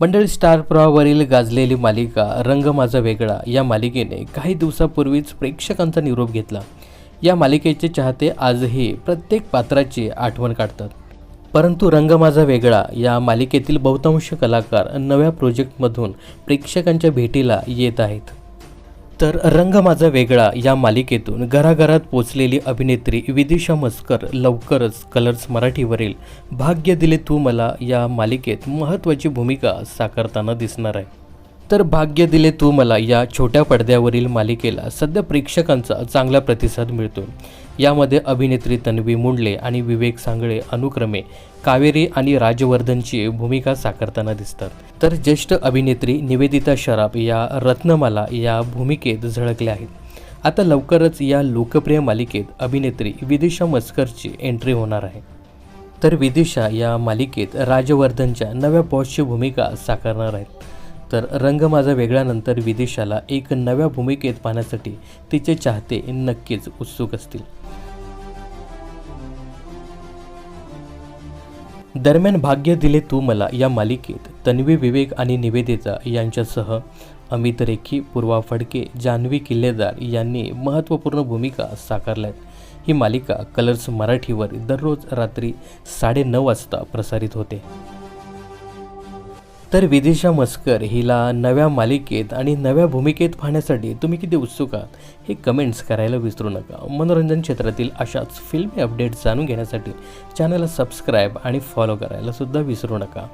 मंडळी स्टार प्रवाहावरील गाजलेली मालिका रंग माझा वेगळा या मालिकेने काही दिवसापूर्वीच प्रेक्षकांचा निरोप घेतला. या मालिकेचे चाहते आजही प्रत्येक पात्राची आठवण काढतात. परंतु रंग माझा वेगळा या मालिकेतील बहुतांश कलाकार नव्या प्रोजेक्टमधून प्रेक्षकांच्या भेटीला येत आहेत. तर रंग माझा वेगळा या मालिकेतून घराघरात पोचलेली अभिनेत्री विदिशा मस्कर लवकरच कलर्स मराठीवरील भाग्य दिले तू मला या मालिकेत महत्त्वाची भूमिका साकारताना दिसणार आहे. तर भाग्य दिले तू मला या छोट्या पडद्यावरील मालिकेला सध्या प्रेक्षकांचा चांगला प्रतिसाद मिळतो. यामध्ये अभिनेत्री तन्वी मुंडले आणि विवेक सांगळे अनुक्रमे कावेरी आणि राजवर्धनची भूमिका साकारताना दिसतात. तर ज्येष्ठ अभिनेत्री निवेदिता शराफ या रत्नमाला या भूमिकेत झळकल्या आहेत. आता लवकरच या लोकप्रिय मालिकेत अभिनेत्री विदिशा मस्करची एंट्री होणार आहे. तर विदिशा या मालिकेत राजवर्धनच्या नव्या बॉसची भूमिका साकारणार आहेत. तर रंग माझा वेगळ्यानंतर विदिशाला एक नव्या भूमिकेत पाहण्यासाठी तिचे चाहते नक्कीच उत्सुक असतील. दरम्यान भाग्य दिले तू मला या मालिकेत. तन्वी विवेक आणि निवेदिता यांच्यासह अमित रेखी पूर्वा फडके जान्हवी किल्लेदार यांनी महत्त्वपूर्ण भूमिका साकारल्यात. ही मालिका कलर्स मराठीवर दररोज रात्री साडेनऊ वाजता प्रसारित होते. तर विदिशा मस्कर हिला नव्या मालिकेत आणि नव्या भूमिकेत पाहण्यासाठी तुम्ही किती उत्सुक आहात हे कमेंट्स करायला विसरू नका. मनोरंजन क्षेत्रातील अशाच फिल्मी अपडेट्स जाणून घेण्यासाठी चॅनलला सबस्क्राईब आणि फॉलो करायला सुद्धा विसरू नका.